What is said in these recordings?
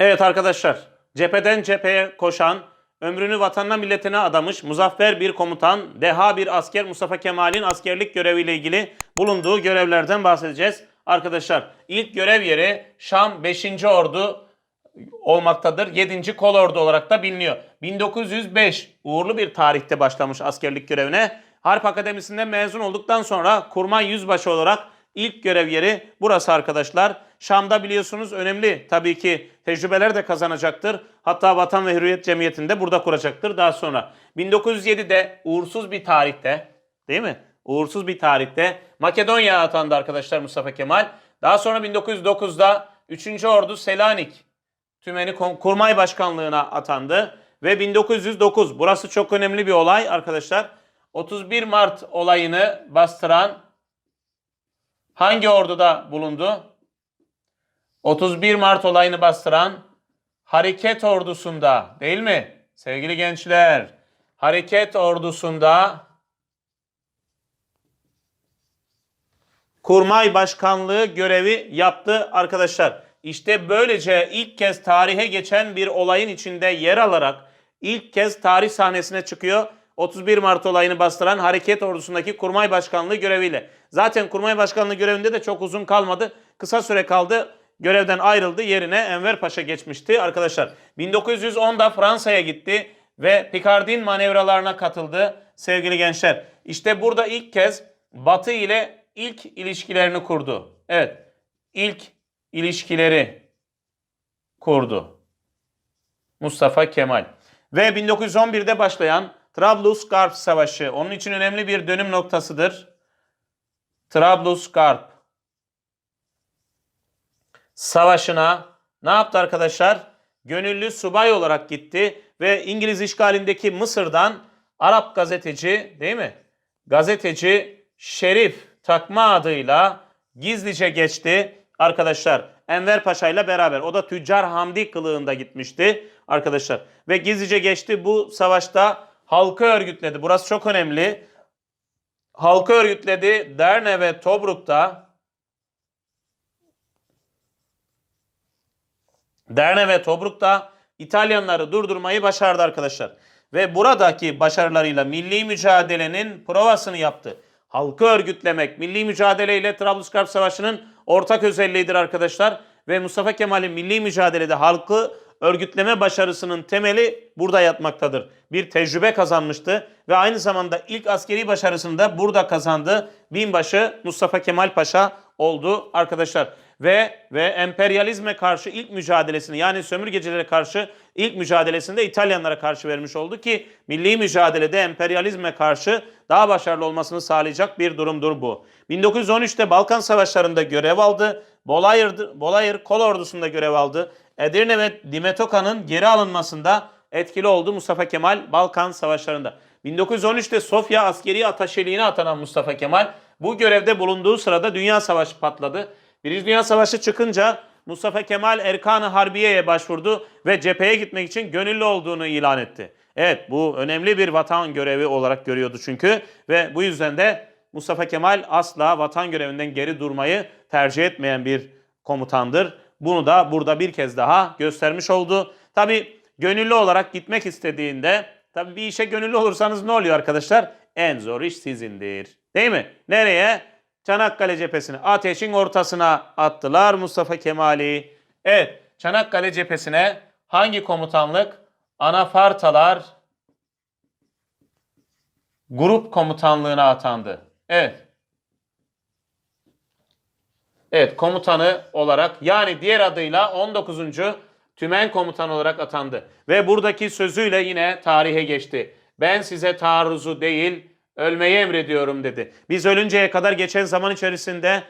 Evet arkadaşlar, cepheden cepheye koşan, ömrünü vatanına milletine adamış muzaffer bir komutan, deha bir asker Mustafa Kemal'in askerlik göreviyle ilgili bulunduğu görevlerden bahsedeceğiz. Arkadaşlar ilk görev yeri Şam 5. Ordu olmaktadır. 7. Kolordu olarak da biliniyor. 1905 uğurlu bir tarihte başlamış askerlik görevine. Harp Akademisi'nden mezun olduktan sonra kurmay yüzbaşı olarak ilk görev yeri burası arkadaşlar. Şam'da biliyorsunuz önemli tabii ki tecrübeler de kazanacaktır. Hatta Vatan ve Hürriyet Cemiyeti'ni de burada kuracaktır daha sonra. 1907'de uğursuz bir tarihte değil mi? Uğursuz bir tarihte Makedonya'ya atandı arkadaşlar Mustafa Kemal. Daha sonra 1909'da 3. Ordu Selanik Tümeni Kurmay Başkanlığı'na atandı. Ve 1909 burası çok önemli bir olay arkadaşlar. 31 Mart olayını bastıran hangi orduda bulundu? 31 Mart olayını bastıran Hareket Ordusu'nda değil mi? Sevgili gençler, Hareket Ordusu'nda Kurmay Başkanlığı görevi yaptı arkadaşlar. İşte böylece ilk kez tarihe geçen bir olayın içinde yer alarak ilk kez tarih sahnesine çıkıyor. 31 Mart olayını bastıran Hareket Ordusu'ndaki Kurmay Başkanlığı göreviyle. Zaten Kurmay Başkanlığı görevinde de çok uzun kalmadı. Kısa süre kaldı. Görevden ayrıldı. Yerine Enver Paşa geçmişti arkadaşlar. 1910'da Fransa'ya gitti ve Picardin manevralarına katıldı sevgili gençler. İşte burada ilk kez Batı ile ilk ilişkilerini kurdu. Evet, ilk ilişkileri kurdu. Mustafa Kemal. Ve 1911'de başlayan Trablusgarp Savaşı onun için önemli bir dönüm noktasıdır. Trablusgarp Savaşı'na ne yaptı arkadaşlar? Gönüllü subay olarak gitti ve İngiliz işgalindeki Mısır'dan Arap gazeteci değil mi? Gazeteci Şerif takma adıyla gizlice geçti arkadaşlar. Enver Paşa ile beraber. O da Tüccar Hamdi kılığında gitmişti arkadaşlar. Ve gizlice geçti bu savaşta halkı örgütledi. Burası çok önemli. Halkı örgütledi. Derne ve Tobruk'ta Derne ve Tobruk'ta İtalyanları durdurmayı başardı arkadaşlar. Ve buradaki başarılarıyla milli mücadelenin provasını yaptı. Halkı örgütlemek, milli mücadele ile Trablusgarp Savaşı'nın ortak özelliğidir arkadaşlar. Ve Mustafa Kemal'in milli mücadelede halkı örgütleme başarısının temeli burada yatmaktadır. Bir tecrübe kazanmıştı ve aynı zamanda ilk askeri başarısını da burada kazandı. Binbaşı Mustafa Kemal Paşa oldu arkadaşlar. Ve ve emperyalizme karşı ilk mücadelesini yani sömürgecilere karşı ilk mücadelesinde İtalyanlara karşı vermiş oldu ki milli mücadelede emperyalizme karşı daha başarılı olmasını sağlayacak bir durumdur bu. 1913'te Balkan Savaşları'nda görev aldı. Bolayır, Bolayır Kol Ordusu'nda görev aldı. Edirne ve Dimetoka'nın geri alınmasında etkili oldu Mustafa Kemal Balkan Savaşları'nda. 1913'te Sofya askeri ataşeliğine atanan Mustafa Kemal bu görevde bulunduğu sırada Dünya Savaşı patladı. Birinci Dünya Savaşı çıkınca Mustafa Kemal Erkan-ı Harbiye'ye başvurdu ve cepheye gitmek için gönüllü olduğunu ilan etti. Evet bu önemli bir vatan görevi olarak görüyordu çünkü ve bu yüzden de Mustafa Kemal asla vatan görevinden geri durmayı tercih etmeyen bir komutandır. Bunu da burada bir kez daha göstermiş oldu. Tabi gönüllü olarak gitmek istediğinde tabi bir işe gönüllü olursanız ne oluyor arkadaşlar? En zor iş sizindir. Değil mi? Nereye? Çanakkale cephesine, ateşin ortasına attılar Mustafa Kemal'i. Evet, Çanakkale cephesine hangi komutanlık? Anafartalar grup komutanlığına atandı. Evet. Evet, komutanı olarak yani diğer adıyla 19. Tümen Komutanı olarak atandı. Ve buradaki sözüyle yine tarihe geçti. Ben size taarruzu değil, ölmeyi emrediyorum dedi. Biz ölünceye kadar geçen zaman içerisinde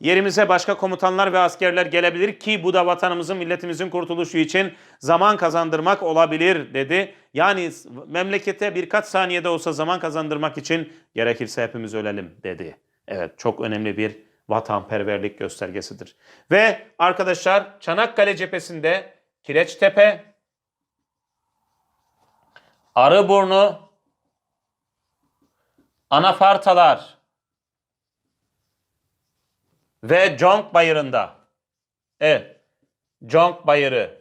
yerimize başka komutanlar ve askerler gelebilir ki bu da vatanımızın, milletimizin kurtuluşu için zaman kazandırmak olabilir dedi. Yani memlekete birkaç saniyede olsa zaman kazandırmak için gerekirse hepimiz ölelim dedi. Evet çok önemli bir vatanperverlik göstergesidir. Ve arkadaşlar Çanakkale cephesinde Kireçtepe, Arıburnu, Anafartalar ve Conk Bayırı'nda evet Conk Bayırı.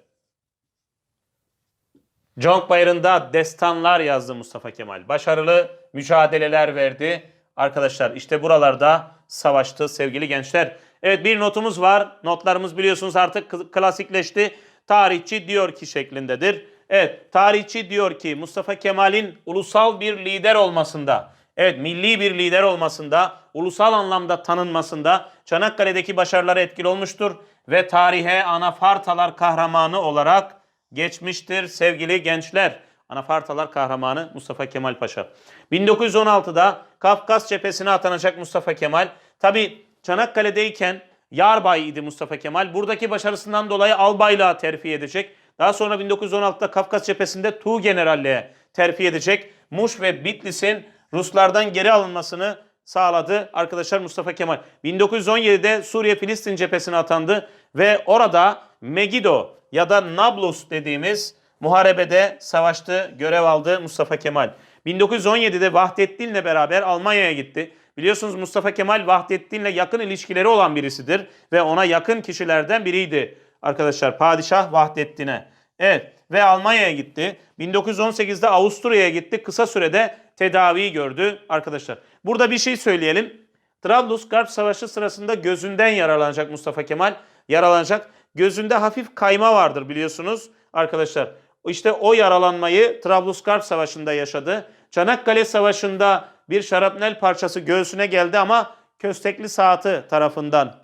Conk Bayırı'nda destanlar yazdı Mustafa Kemal. Başarılı mücadeleler verdi. Arkadaşlar işte buralarda savaştı sevgili gençler. Evet bir notumuz var. Notlarımız biliyorsunuz artık klasikleşti. Tarihçi diyor ki şeklindedir. Evet tarihçi diyor ki Mustafa Kemal'in ulusal bir lider olmasında, evet milli bir lider olmasında, ulusal anlamda tanınmasında Çanakkale'deki başarıları etkili olmuştur ve tarihe anafartalar kahramanı olarak geçmiştir sevgili gençler. Anafartalar kahramanı Mustafa Kemal Paşa. 1916'da Kafkas cephesine atanacak Mustafa Kemal. Tabi Çanakkale'deyken yarbay idi Mustafa Kemal. Buradaki başarısından dolayı albaylığa terfi edecek. Daha sonra 1916'da Kafkas cephesinde Tuğ Generalliğe terfi edecek. Muş ve Bitlis'in Ruslardan geri alınmasını sağladı arkadaşlar Mustafa Kemal. 1917'de Suriye-Filistin cephesine atandı ve orada Megiddo ya da Nablus dediğimiz muharebede savaştı, görev aldı Mustafa Kemal. 1917'de Vahdettin'le beraber Almanya'ya gitti. Biliyorsunuz Mustafa Kemal Vahdettin'le yakın ilişkileri olan birisidir ve ona yakın kişilerden biriydi arkadaşlar Padişah Vahdettin'e. Evet ve Almanya'ya gitti. 1918'de Avusturya'ya gitti. Kısa sürede tedavi gördü arkadaşlar. Burada bir şey söyleyelim. Trablusgarp Savaşı sırasında gözünden yaralanacak Mustafa Kemal. Yaralanacak. Gözünde hafif kayma vardır biliyorsunuz arkadaşlar. İşte o yaralanmayı Trablusgarp Savaşı'nda yaşadı. Çanakkale Savaşı'nda bir şarapnel parçası göğsüne geldi ama köstekli saati tarafından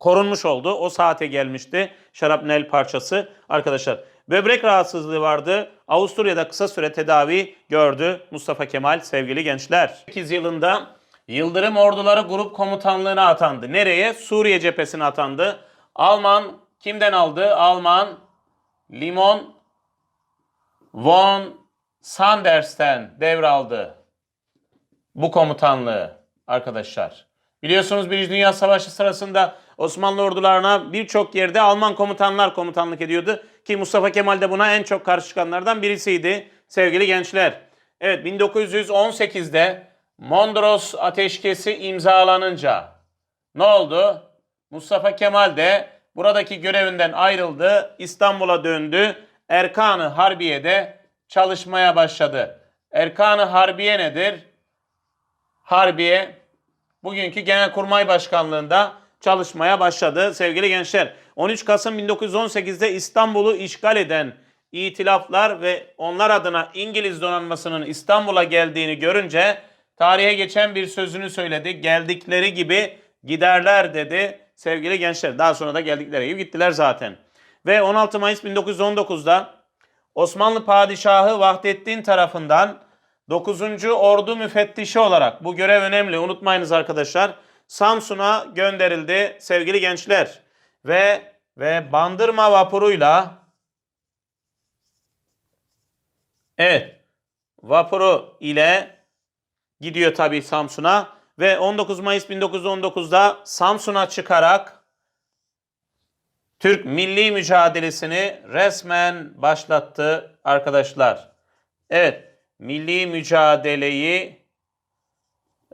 korunmuş oldu. O saate gelmişti şarapnel parçası arkadaşlar. Böbrek rahatsızlığı vardı. Avusturya'da kısa süre tedavi gördü Mustafa Kemal sevgili gençler. 8 yılında Yıldırım Orduları Grup Komutanlığı'na atandı. Nereye? Suriye cephesine atandı. Alman kimden aldı? Alman Limon von Sanders'ten devraldı bu komutanlığı arkadaşlar. Biliyorsunuz Birinci Dünya Savaşı sırasında Osmanlı ordularına birçok yerde Alman komutanlar komutanlık ediyordu. Ki Mustafa Kemal de buna en çok karşı çıkanlardan birisiydi sevgili gençler. Evet 1918'de Mondros Ateşkesi imzalanınca ne oldu? Mustafa Kemal de buradaki görevinden ayrıldı. İstanbul'a döndü. Erkan-ı Harbiye'de çalışmaya başladı. Erkan-ı Harbiye nedir? Harbiye bugünkü Genelkurmay Başkanlığında çalışmaya başladı sevgili gençler. 13 Kasım 1918'de İstanbul'u işgal eden itilaflar ve onlar adına İngiliz donanmasının İstanbul'a geldiğini görünce tarihe geçen bir sözünü söyledi. Geldikleri gibi giderler dedi sevgili gençler. Daha sonra da geldikleri gibi gittiler zaten. Ve 16 Mayıs 1919'da Osmanlı Padişahı Vahdettin tarafından 9. Ordu Müfettişi olarak bu görev önemli unutmayınız arkadaşlar. Samsun'a gönderildi sevgili gençler. Ve ve Bandırma vapuruyla Evet vapuru ile gidiyor tabii Samsun'a ve 19 Mayıs 1919'da Samsun'a çıkarak Türk milli mücadelesini resmen başlattı arkadaşlar. Evet, milli mücadeleyi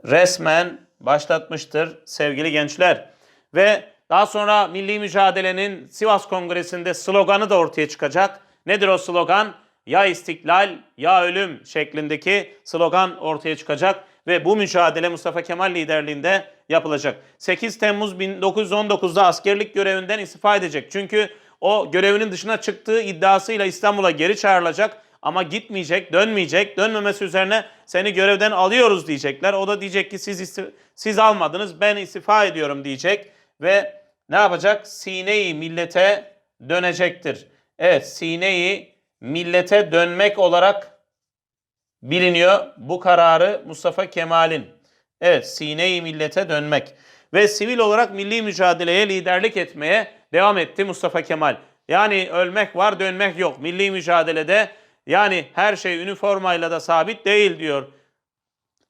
resmen başlatmıştır sevgili gençler. Ve daha sonra milli mücadelenin Sivas Kongresi'nde sloganı da ortaya çıkacak. Nedir o slogan? Ya istiklal ya ölüm şeklindeki slogan ortaya çıkacak ve bu mücadele Mustafa Kemal liderliğinde yapılacak. 8 Temmuz 1919'da askerlik görevinden istifa edecek. Çünkü o görevinin dışına çıktığı iddiasıyla İstanbul'a geri çağrılacak ama gitmeyecek, dönmeyecek. Dönmemesi üzerine seni görevden alıyoruz diyecekler. O da diyecek ki siz siz almadınız, ben istifa ediyorum diyecek ve ne yapacak? Sineyi millete dönecektir. Evet, sineyi millete dönmek olarak biliniyor bu kararı Mustafa Kemal'in. Evet, sine-i millete dönmek ve sivil olarak milli mücadeleye liderlik etmeye devam etti Mustafa Kemal. Yani ölmek var, dönmek yok. Milli mücadelede yani her şey üniformayla da sabit değil diyor.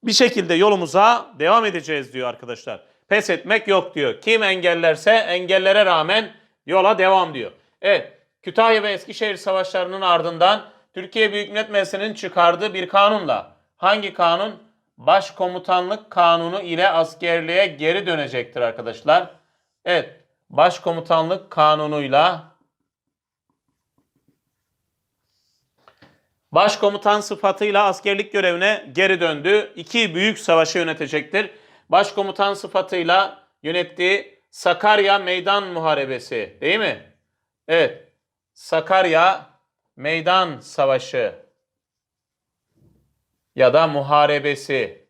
Bir şekilde yolumuza devam edeceğiz diyor arkadaşlar. Pes etmek yok diyor. Kim engellerse engellere rağmen yola devam diyor. Evet, Kütahya ve Eskişehir savaşlarının ardından Türkiye Büyük Millet Meclisi'nin çıkardığı bir kanunla hangi kanun? başkomutanlık kanunu ile askerliğe geri dönecektir arkadaşlar. Evet, başkomutanlık kanunuyla başkomutan sıfatıyla askerlik görevine geri döndü. İki büyük savaşı yönetecektir. Başkomutan sıfatıyla yönettiği Sakarya Meydan Muharebesi değil mi? Evet. Sakarya Meydan Savaşı ya da muharebesi.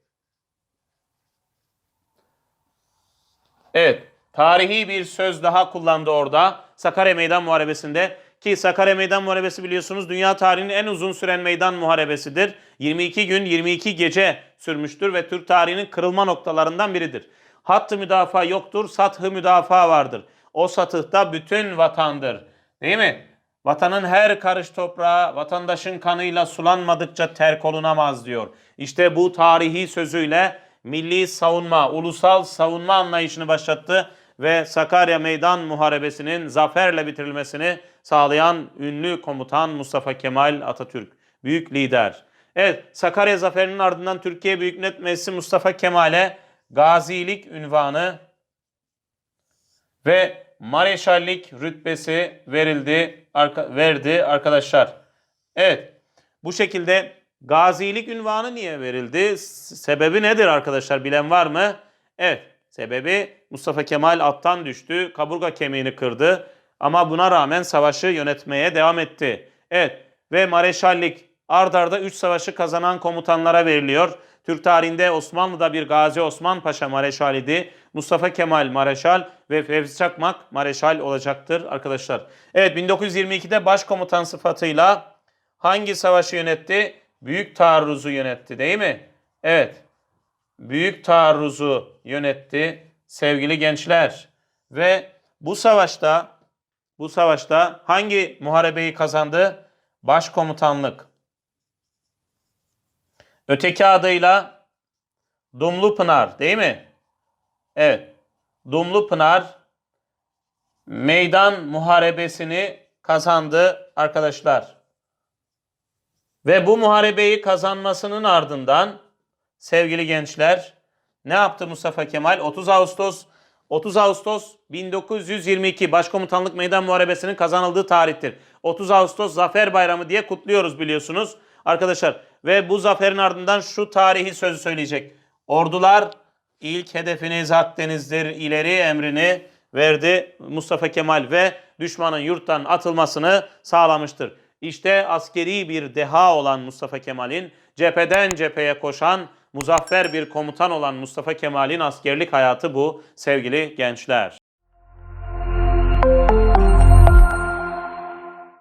Evet, tarihi bir söz daha kullandı orada. Sakarya Meydan Muharebesi'nde ki Sakarya Meydan Muharebesi biliyorsunuz dünya tarihinin en uzun süren meydan muharebesidir. 22 gün 22 gece sürmüştür ve Türk tarihinin kırılma noktalarından biridir. Hattı müdafaa yoktur, sathı müdafaa vardır. O satıhta bütün vatandır. Değil mi? Vatanın her karış toprağı vatandaşın kanıyla sulanmadıkça terk olunamaz diyor. İşte bu tarihi sözüyle milli savunma, ulusal savunma anlayışını başlattı ve Sakarya Meydan Muharebesi'nin zaferle bitirilmesini sağlayan ünlü komutan Mustafa Kemal Atatürk. Büyük lider. Evet, Sakarya Zaferi'nin ardından Türkiye Büyük Millet Meclisi Mustafa Kemal'e gazilik ünvanı ve mareşallik rütbesi verildi arka, verdi arkadaşlar. Evet. Bu şekilde gazilik ünvanı niye verildi? Sebebi nedir arkadaşlar? Bilen var mı? Evet. Sebebi Mustafa Kemal attan düştü. Kaburga kemiğini kırdı. Ama buna rağmen savaşı yönetmeye devam etti. Evet. Ve mareşallik ard arda 3 savaşı kazanan komutanlara veriliyor. Türk tarihinde Osmanlı'da bir Gazi Osman Paşa Mareşal idi. Mustafa Kemal Mareşal ve Fevzi Çakmak Mareşal olacaktır arkadaşlar. Evet 1922'de başkomutan sıfatıyla hangi savaşı yönetti? Büyük taarruzu yönetti değil mi? Evet. Büyük taarruzu yönetti sevgili gençler. Ve bu savaşta bu savaşta hangi muharebeyi kazandı? Başkomutanlık. Öteki adıyla Dumlu Pınar değil mi? Evet. Dumlu Pınar meydan muharebesini kazandı arkadaşlar. Ve bu muharebeyi kazanmasının ardından sevgili gençler ne yaptı Mustafa Kemal? 30 Ağustos 30 Ağustos 1922 Başkomutanlık Meydan Muharebesi'nin kazanıldığı tarihtir. 30 Ağustos Zafer Bayramı diye kutluyoruz biliyorsunuz arkadaşlar. Ve bu zaferin ardından şu tarihi sözü söyleyecek. Ordular ilk hedefiniz Akdeniz'dir ileri emrini verdi Mustafa Kemal ve düşmanın yurttan atılmasını sağlamıştır. İşte askeri bir deha olan Mustafa Kemal'in cepheden cepheye koşan muzaffer bir komutan olan Mustafa Kemal'in askerlik hayatı bu sevgili gençler.